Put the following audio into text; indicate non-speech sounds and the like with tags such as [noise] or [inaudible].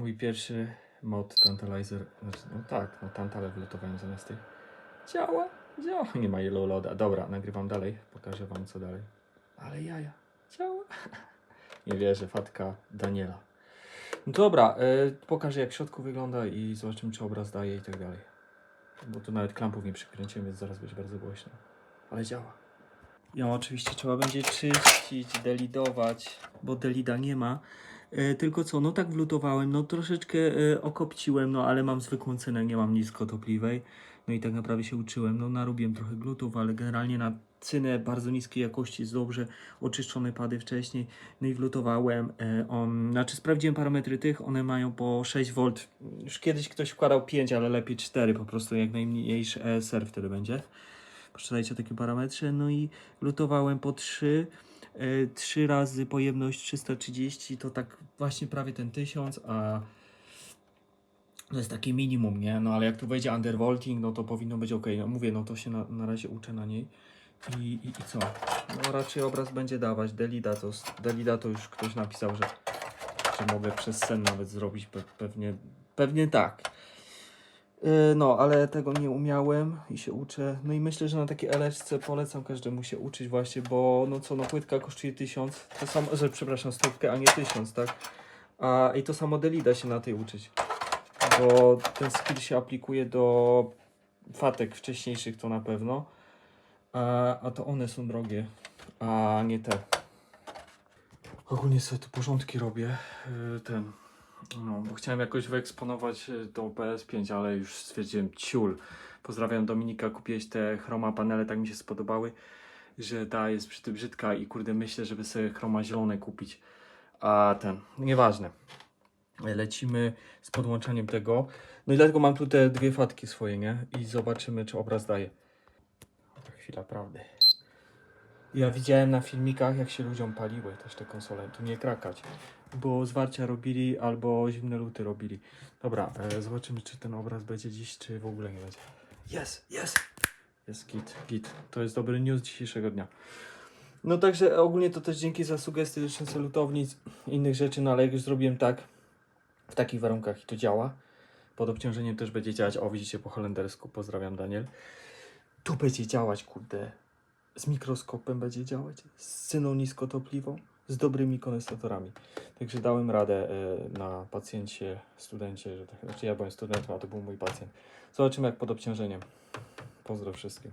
mój pierwszy mod Tantalizer. Znaczy, no tak, no Tantale wylutowałem zamiast tych. Działa, działa. Nie ma yellow loada. Dobra, nagrywam dalej. Pokażę wam co dalej. Ale jaja. Działa. [laughs] Nie wierzę, fatka Daniela. No dobra, y, pokażę jak w środku wygląda i zobaczymy czy obraz daje i tak dalej. Bo tu nawet klampów nie przykręciłem, więc zaraz będzie bardzo głośno. Ale działa. Ją oczywiście trzeba będzie czyścić, delidować, bo delida nie ma. E, tylko co, no tak wlutowałem, no troszeczkę e, okopciłem, no ale mam zwykłą cenę, nie mam niskotopliwej. No i tak naprawdę się uczyłem, no narobiłem trochę glutów, ale generalnie na cynę bardzo niskiej jakości jest dobrze oczyszczone pady wcześniej. No i wlutowałem, e, on, znaczy sprawdziłem parametry tych, one mają po 6 V. Już kiedyś ktoś wkładał 5, ale lepiej 4 po prostu, jak najmniejszy ESR wtedy będzie. Poczytajcie takie parametry, no i lutowałem po 3. E, trzy razy pojemność 330 to tak właśnie prawie ten 1000, a to jest takie minimum, nie? No ale jak tu wejdzie undervolting, no to powinno być ok. No mówię, no to się na, na razie uczę na niej. I, i, I co? No raczej obraz będzie dawać. Delida to, Delida to już ktoś napisał, że, że mogę przez sen nawet zrobić. Pe, pewnie, pewnie tak. Yy, No, ale tego nie umiałem i się uczę. No i myślę, że na takiej LSC polecam każdemu się uczyć właśnie, bo no co, no płytka kosztuje 1000, to samo, że przepraszam, stówkę, a nie 1000, tak? A i to samo Delida się na tej uczyć. Bo ten skill się aplikuje do fatek wcześniejszych to na pewno. A, a to one są drogie, a nie te. Ogólnie sobie tu porządki robię. Yy, Ten. No, bo chciałem jakoś wyeksponować y, to PS5, ale już stwierdziłem ciul. Pozdrawiam Dominika, kupiłeś te chroma panele, tak mi się spodobały, że ta jest przy tym brzydka i kurde myślę, żeby sobie chroma zielone kupić. A ten, nieważne. Lecimy z podłączeniem tego. No i dlatego mam tu te dwie fatki swoje, nie? I zobaczymy, czy obraz daje. Chwila prawdy. Ja widziałem na filmikach, jak się ludziom paliły też te konsole. Tu nie krakać, bo zwarcia robili albo zimne luty robili. Dobra, e, zobaczymy, czy ten obraz będzie dziś, czy w ogóle nie będzie. Jest, jest! Jest git, git. To jest dobry news dzisiejszego dnia. No także ogólnie to też dzięki za sugestie dotyczące lutownic, innych rzeczy, no ale jak już zrobiłem tak, w takich warunkach i to działa. Pod obciążeniem też będzie działać. O, widzicie po holendersku. Pozdrawiam, Daniel. Tu będzie działać, kurde. Z mikroskopem będzie działać. Z cyną niskotopliwą. Z dobrymi kondensatorami. Także dałem radę e, na pacjencie, studencie, że tak, znaczy ja byłem studentem, a to był mój pacjent. Zobaczymy jak pod obciążeniem. Pozdro wszystkim.